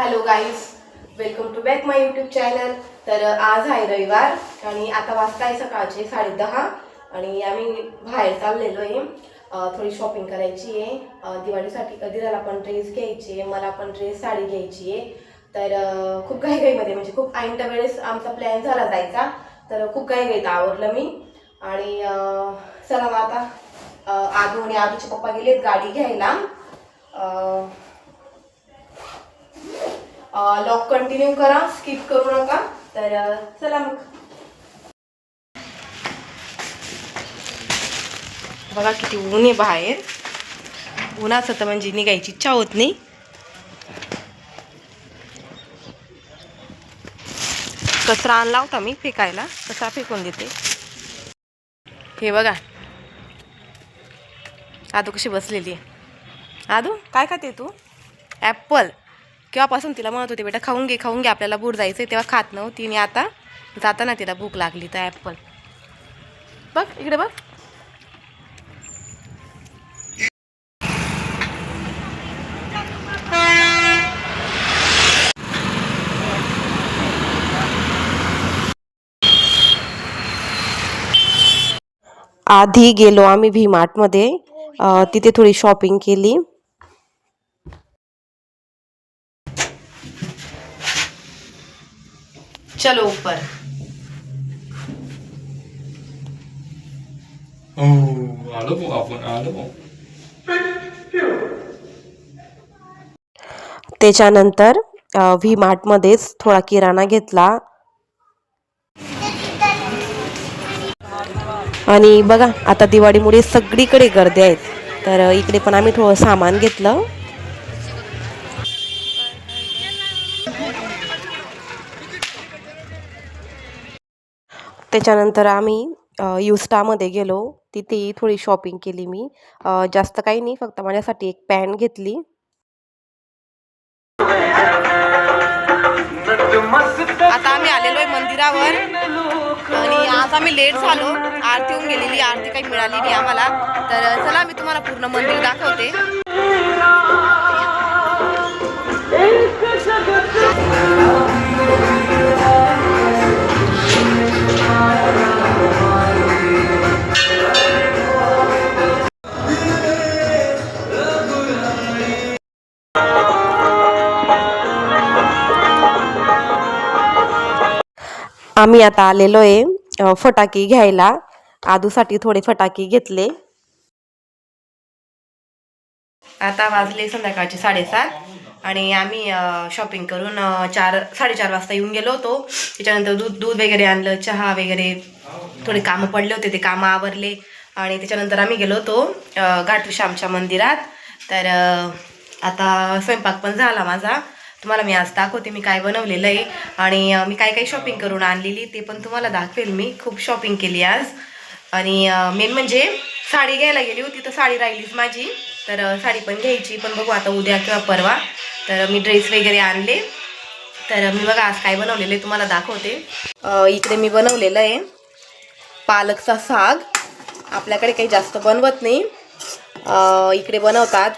Hello guys welcome to back my YouTube channel तर आज आहे रविवार आणि आता वाजता आहे सकाळचे साडे दहा आणि आम्ही बाहेर चाललेलो आहे. थोडी शॉपिंग करायची आहे. दिवाळीसाठी कधीला पण ड्रेस घ्यायची आहे मला पण ड्रेस साडी घ्यायची आहे. तर खूप घाईघाईमध्ये म्हणजे खूप ऐनच्या वेळेस आमचा प्लॅन झाला जायचा. तर खूप घाईघाईत आवरलं मी. आणि चला मग आता अं, आदू आणि आदूचे पप्पा गेलेत गाडी घ्यायला. लॉक कंटिन्यू करा स्किप करू नका. तर चला मग. बघा किती ऊन आहे बाहेर. उन्हाचं तर म्हणजे निघायची इच्छा होत नाही. कचरा आणला होता मी फेकायला कचरा फेकून देते. हे बघा. आदू कशी बसलेली आहे. आदू काय खाते तू? ॲपल केव्हापासून तिला म्हणत होते बेटा खाऊन घे खाऊन घे आपल्याला बूड जायचं तेव्हा खात नव्हती आणि आता जाताना तिला भूक लागली तर ॲपल बघ इकडे बघ. आधी गेलो आम्ही व्ही मार्टमध्ये तिथे थोडी शॉपिंग केली. चलो ऊपर। आलो भाऊ आपण आलो भाऊ. त्याच्यानंतर व्ही मार्टमध्येच थोडा किराणा घेतला. आणि बघा आता दिवाळीमुळे सगळीकडे गर्दी आहेत. तर इकडे पण आम्ही थोडं सामान घेतलं. त्याच्यानंतर आम्ही युस्टामध्ये गेलो. तिथेही थोडी शॉपिंग केली मी. जास्त काही नाही फक्त माझ्यासाठी एक पॅन्ट घेतली. आता आम्ही आलेलो आहे मंदिरावर. आणि आज आम्ही लेट झालो. आरती होऊन गेलेली. आरती काही मिळाली नाही आम्हाला. तर चला मी तुम्हाला पूर्ण मंदिर दाखवते. आम्ही आता आलेलो आहे फटाके घ्यायला. आदूसाठी थोडे फटाके घेतले. आता वाजले संध्याकाळचे साडेसात आणि आम्ही शॉपिंग करून चार साडेचार वाजता येऊन गेलो होतो. त्याच्यानंतर दूध दूध वगैरे आणलं चहा वगैरे थोडे कामं पडले होते ते कामं आवरले. आणि त्याच्यानंतर आम्ही गेलो होतो घाटू श्यामच्या मंदिरात. तर आता स्वयंपाक पण झाला माझा. तुम्हाला मी आज दाखवते मी काय बनवलेलं आहे. आणि मी काय काय शॉपिंग करून आणलेली ते पण तुम्हाला दाखवेल मी. खूप शॉपिंग केली आज. आणि मेन म्हणजे साडी घ्यायला गेली होती तर साडी राहिलीच माझी. तर साडी पण घ्यायची पण बघू आता उद्या किंवा परवा. तर मी ड्रेस वगैरे आणले. तर मी बघा आज काय बनवलेलं आहे तुम्हाला दाखवते. इकडे मी बनवलेलं आहे पालकचा साग. आपल्याकडे काही जास्त बनवत नाही. इकडे बनवतात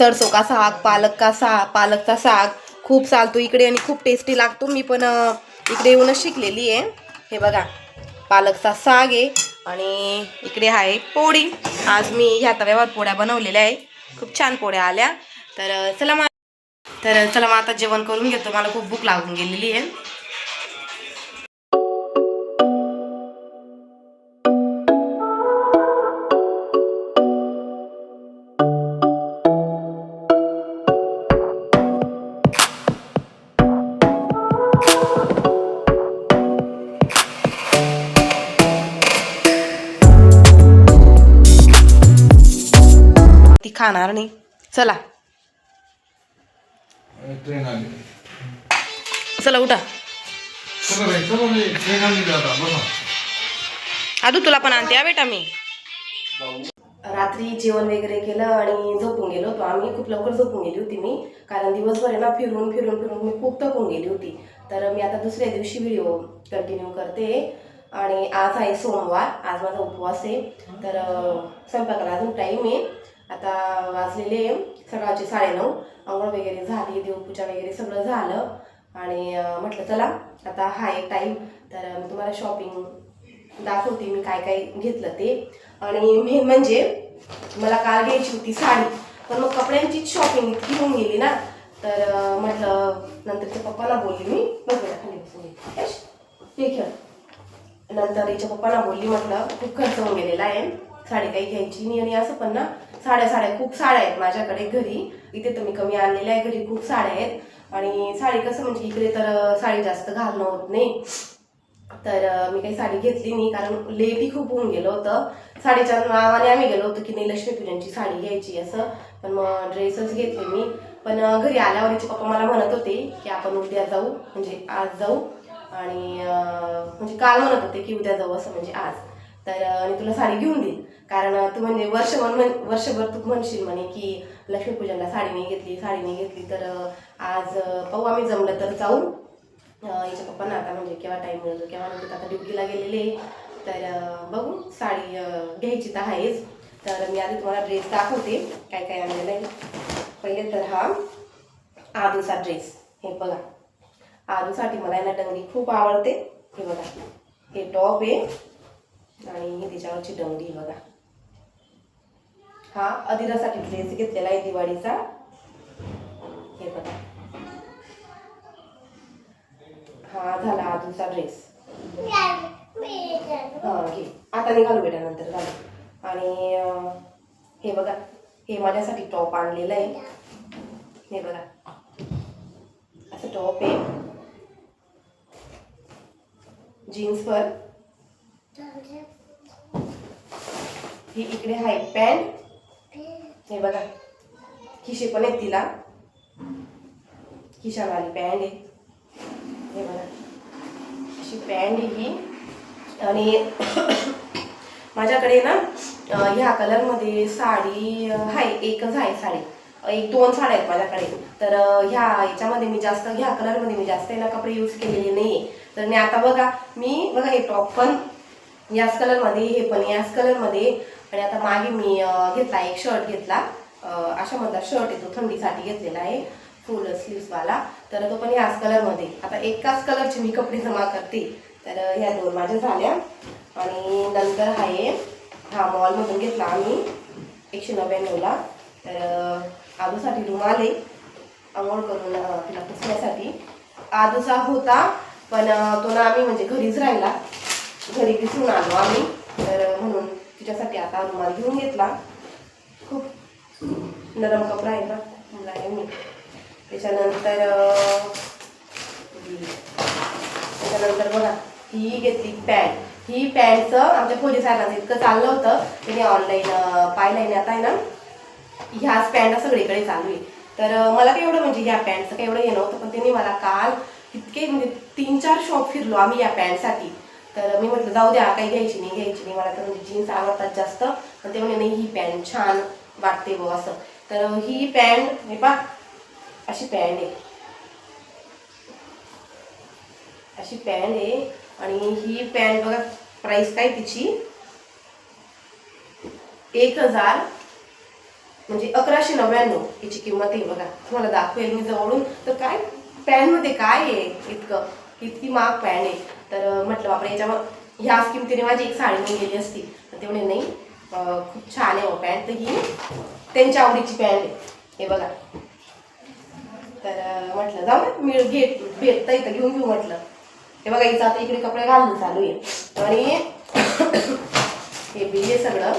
सरसो का साग पालक का साग पालकचा साग खूप चालतो इकडे आणि खूप टेस्टी लागतो. मी पण इकडे येऊनच शिकलेली आहे. हे बघा पालकचा साग आहे आणि इकडे आहे पोळी. आज मी ह्या तव्यावर पोळ्या बनवलेल्या आहे. खूप छान पोळ्या आल्या. तर चला मग तर चला मग आता जेवण करून घेतो. मला खूप भूक लागून गेलेली आहे. ती खाणार नाही. चला. ट्रेन आली. चला उठा. चला रे चला रे ट्रेन आली आता बसा. आदू तुला पण आणते हा बेटा मी. रात्री जेवण वगैरे केलं आणि झोपून गेलो होतो. आम्ही खूप लवकर झोपून गेली होती मी. कारण दिवसभर आहे ना फिरून फिरून फिरून मी खूप थकून गेली होती. तर मी आता दुसऱ्या दिवशी व्हिडिओ कंटिन्यू करते. आणि आज आहे सोमवार. आज माझा उपवास आहे. तर स्वयंपाकाला अजून टाईम आहे. आता वाजलेले सकाळचे साडेनऊ. आंघोळ वगैरे झाली देवपूजा वगैरे सगळं झालं. आणि म्हटलं चला आता हा एक टाईम तर मी तुम्हाला शॉपिंग दाखवते मी काय काय घेतलं ते. आणि मेन म्हणजे मला काल घ्यायची होती साडी. पण मग कपड्यांचीच शॉपिंग इतकी होऊन गेली ना. तर म्हटलं नंतरच्या पप्पाला बोलली मी. बघूया खाली बसून खेळ नंतर हिच्या पप्पाला बोलली म्हटलं खूप खर्च होऊन गेलेला आहे. साडी काही घ्यायची नाही आणि असं पण ना. साड्या साड्या खूप साड्या आहेत माझ्याकडे घरी. इथे तर मी कमी आणलेल्या आहे घरी खूप साड्या आहेत. आणि साडी कसं म्हणजे इकडे तर साडी जास्त घालणं होत नाही. तर मी काही साडी घेतली नाही कारण लेटही खूप होऊन गेलं होतं. साडीच्या नावाने आम्ही गेलो होतो की नाही लक्ष्मीपूजनची साडी घ्यायची असं. पण मग ड्रेसच घेतले मी. पण घरी आल्यावर याचे पप्पा मला म्हणत होते की आपण उद्या जाऊ म्हणजे आज जाऊ. आणि म्हणजे काल म्हणत होते की उद्या जाऊ असं म्हणजे आज. तर मी आणि तुला साडी घेऊन देईल कारण तू म्हणजे वर्षभर म्हण वर्षभर तू म्हणशील म्हणे की लक्ष्मीपूजनला साडी नाही घेतली साडी नाही घेतली तर आज पाहू आम्ही जमलं तर जाऊ. हिच्या पप्पांना आता म्हणजे केव्हा टाईम मिळतो केव्हा नाही आता ड्युटीला गेलेले तर बघू साडी घ्यायची तर आहेच. तर मी आधी तुम्हाला ड्रेस दाखवते काय काय आणलेलं आहे. पहिले तर हा आदूचा ड्रेस हे बघा. आदूसाठी मला यांना डंगरी खूप आवडते. हे बघा. हे टॉप आहे. आणि तिच्यावरची डंगरी बघा. हा अधिरासाठी ड्रेस घेतलेला आहे दिवाळीचा. हे बघा. हा झाला अजूनचा ड्रेस हा घे. आता निघालो बेटा नंतर घालू आणि हे बघा. हे माझ्यासाठी टॉप आणलेलं आहे. हे बघा. असं टॉप आहे. जीन्सवर ही इकडे आहे पॅन्ट हे बघा. खिशे पण आहेत तिला. खिशावाली पॅन्ट आहे. हे बघा. अशी पॅन्ट आहे ही. आणि माझ्याकडे ना ह्या कलरमध्ये साडी आहे एकच आहे साडी. एक दोन साड्या आहेत माझ्याकडे. तर ह्या याच्यामध्ये मी जास्त ह्या कलरमध्ये मी जास्त ना कपडे यूज केलेले नाही तर मी आता बघा मी बघा हे टॉप पण याच कलरमध्ये हे पण याच कलरमध्ये आणि आता मागे मी घेतला एक शर्ट घेतला. अशा मधला शर्ट येतो तो थंडीसाठी घेतलेला आहे. फुल स्लीव्सवाला तर तो पण याच कलरमध्ये आता एकाच कलरचे मी कपडे जमा करते. तर ह्या दोन माझ्या झाल्या. आणि नंतर आहे हा मॉलमधून घेतला आम्ही. एकशे नव्याण्णवला तर आजूसाठी रुमाल आहे. आंघोळ करून तिला पुसण्यासाठी. आजूचा होता. पण तो ना आम्ही म्हणजे घरीच राहिला. घरी विसरून आलो आम्ही. तर म्हणून तिच्यासाठी आता रुमाल घेऊन घेतला. खूप नरम कपडा आहे ना मुलायम आहे त्याच्यानंतर त्याच्यानंतर बघा ही घेतली पॅन्ट. ही पॅन्टचं आमच्या फौजी साहेबांचं इतकं चाललं होतं. त्याने ऑनलाईन पाहिलं आहे आता आहे ना ह्याच पॅन्ट सगळीकडे चालू आहे. तर मला काही एवढं म्हणजे ह्या पॅन्टचं काही एवढं हे नव्हतं पण त्यांनी मला काल इतके म्हणजे तीन चार शॉप फिरलो आम्ही या पॅन्टसाठी. तर मी म्हटलं जाऊ द्या काही घ्यायची नाही घ्यायची नाही. मला तर म्हणजे जीन्स आवडतात जास्त. पण ते म्हणे नाही ही पॅन्ट छान वाटते बुवा असं. तर ही पॅन्ट हे पा अशी पॅन्ट आहे. अशी पॅन्ट आहे आणि ही पॅन्ट बघा प्राईस काय तिची? एक हजार म्हणजे अकराशे नव्याण्णव याची किंमत आहे बघा. तुम्हाला दाखवेल मी जवळून. तर काय पॅनमध्ये काय आहे इतकं? इतकी महाग पॅन्ट आहे. तर म्हटलं बापरे याच्यावर ह्याच किमतीने माझी एक साडी नाही गेली असती. तर तेवढे नाही खूप छान आहे हो पॅन्ट तर ही त्यांच्या आवडीची पॅन्ट आहे. हे बघा. तर म्हटलं जाऊ ना मी घेत भेटता इथं घेऊन घेऊ म्हटलं. हे बघा हिचं आता इकडे कपडे घालणं चालू आहे. आणि हे बिल हे सगळं.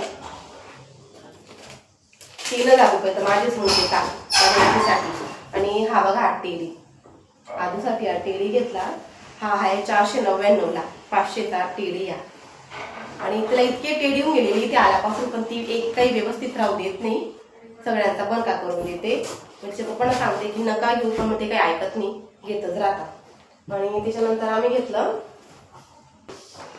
तीन हजार रुपये तर माझेच होते का साठी आणि हा बघा टेरी टेडी. आधीसाठी हा टेरी घेतला. हा आहे चारशे नव्याण्णवला पाचशेचा टेडी या. आणि तिला इतके टेडी येऊन गेलेली ती आल्यापासून पण ती एक काही व्यवस्थित राहू देत नाही. सगळ्यांचा बंका करून देते. म्हणजे पप्पांना सांगते की नका घेऊ पण मग ते काही ऐकत नाही घेतच राहतात. आणि त्याच्यानंतर आम्ही घेतलं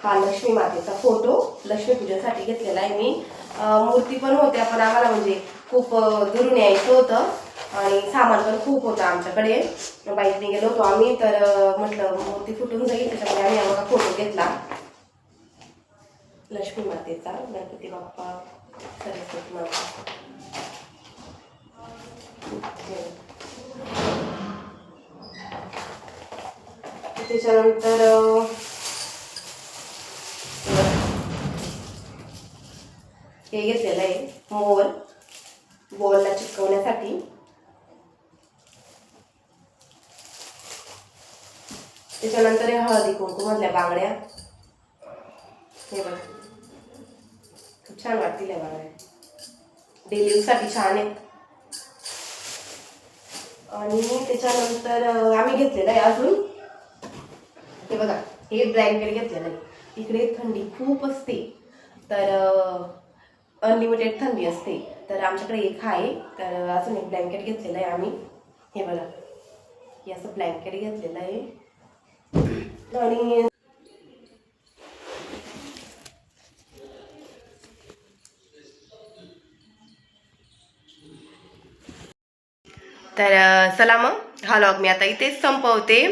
हा लक्ष्मी मातेचा फोटो. लक्ष्मी पूजेसाठी घेतलेला आहे मी. मूर्ती पण होत्या पण आम्हाला म्हणजे खूप दुरून यायचं होतं. आणि सामान पण खूप होतं आमच्याकडे. बाईकने गेलो होतो आम्ही तर म्हटलं मूर्ती फुटून जाईल त्याच्यामुळे आम्ही आम्हाला फोटो घेतला. लक्ष्मी मातेचा गणपती बाप्पा सरस्वती माता. हो. त्याच्यानंतर हे घेतलेलं आहे मोर. बॉलला चिकवण्यासाठी त्याच्यानंतर हे हळदी कुंकूमधल्या बांगड्या. हे बघ. खूप छान वाटतील या बांगड्या. डेलीसाठी छान आहेत. आणि त्याच्यानंतर आम्ही घेतलेलं आहे अजून. हे बघा हे ब्लँकेट घेतलेलं आहे. इकडे थंडी खूप असते. तर अनलिमिटेड थंडी असते. तर आमच्याकडे एक आहे. तर अजून एक ब्लँकेट घेतलेलं आहे आम्ही. हे बघा. हे असं ब्लँकेट घेतलेलं आहे. आणि तर चला मग हा लॉग मी आता इथेच संपवते.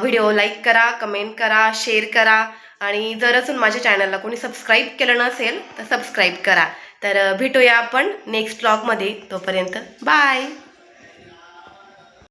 व्हिडिओ लाईक करा कमेंट करा शेअर करा. आणि जर अजून माझ्या चॅनलला कोणी सबस्क्राईब केलं नसेल तर सबस्क्राईब करा. तर भेटूया आपण नेक्स्ट ब्लॉगमध्ये तोपर्यंत बाय